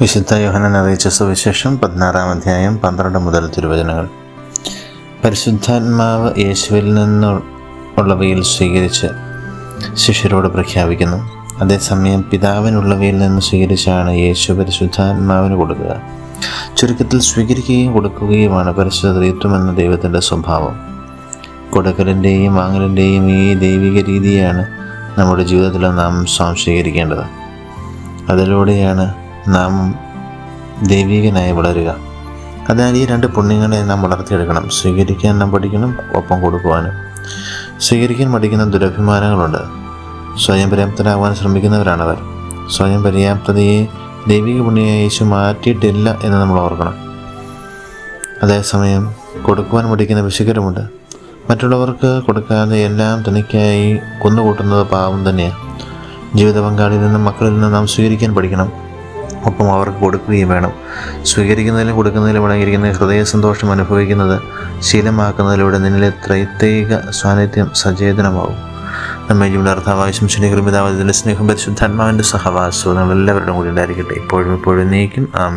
വിശുദ്ധ യോഹനൻ അറിയിച്ച സുവിശേഷം പതിനാറാം അധ്യായം പന്ത്രണ്ട് മുതൽ തിരുവചനങ്ങൾ. പരിശുദ്ധാത്മാവ് യേശുവിൽ നിന്നുള്ളവയിൽ സ്വീകരിച്ച് ശിഷ്യരോട് പ്രഖ്യാപിക്കുന്നു. അതേസമയം പിതാവിനുള്ളവയിൽ നിന്ന് സ്വീകരിച്ചാണ് യേശു പരിശുദ്ധാത്മാവിന് കൊടുക്കുക. ചുരുക്കത്തിൽ സ്വീകരിക്കുകയും കൊടുക്കുകയുമാണ് പരിശുദ്ധ ത്രിത്വം ദൈവത്തിന്റെ സ്വഭാവം. കൊടുക്കലിന്റെയും വാങ്ങലിന്റെയും ഈ ദൈവിക രീതിയാണ് നമ്മുടെ ജീവിതത്തിൽ നാം സ്വാംശീകരിക്കേണ്ടത്. അതിലൂടെയാണ് നാം ദൈവികനായി വളരുക. അതിനാൽ ഈ രണ്ട് പുണ്യങ്ങളെ നാം വളർത്തിയെടുക്കണം. സ്വീകരിക്കാൻ നാം പഠിക്കണം ഒപ്പം കൊടുക്കുവാനും. സ്വീകരിക്കാൻ പഠിക്കുന്ന ദുരഭിമാനങ്ങളുണ്ട്. സ്വയം പര്യാപ്തരാകാൻ ശ്രമിക്കുന്നവരാണവർ. സ്വയം പര്യാപ്തതയെ ദൈവിക പുണ്യയെ യേശു മാറ്റിയിട്ടില്ല എന്ന് നമ്മൾ ഓർക്കണം. അതേസമയം കൊടുക്കുവാൻ പഠിക്കുന്ന വിശുഖരമുണ്ട് മറ്റുള്ളവർക്ക് കൊടുക്കാതെ എല്ലാം തനിക്കായി കൊന്നുകൂട്ടുന്നത് പാവം തന്നെയാണ്. ജീവിത പങ്കാളിയിൽ നിന്നും മക്കളിൽ നിന്നും നാം സ്വീകരിക്കാൻ പഠിക്കണം. ഒപ്പം അവർക്ക് കൊടുക്കുകയും വേണം. സ്വീകരിക്കുന്നതിലും കൊടുക്കുന്നതിലും അടങ്ങിയിരിക്കുന്ന ഹൃദയ സന്തോഷം അനുഭവിക്കുന്നത് ശീലമാക്കുന്നതിലൂടെ നിന്നിലെ ത്രൈത്തേക സാന്നിധ്യം സചേതനമാകും. നമ്മെ ജീവിത അർത്ഥാവാവശ്യം ശനികൃമിതാവതിന്റെ സ്നേഹം പരിശുദ്ധാത്മാവിന്റെ സഹവാസവും നമ്മളെല്ലാവരുടെയും കൂടി ഉണ്ടായിരിക്കട്ടെ. ഇപ്പോഴും ഇപ്പോഴും നീക്കും. ആമേ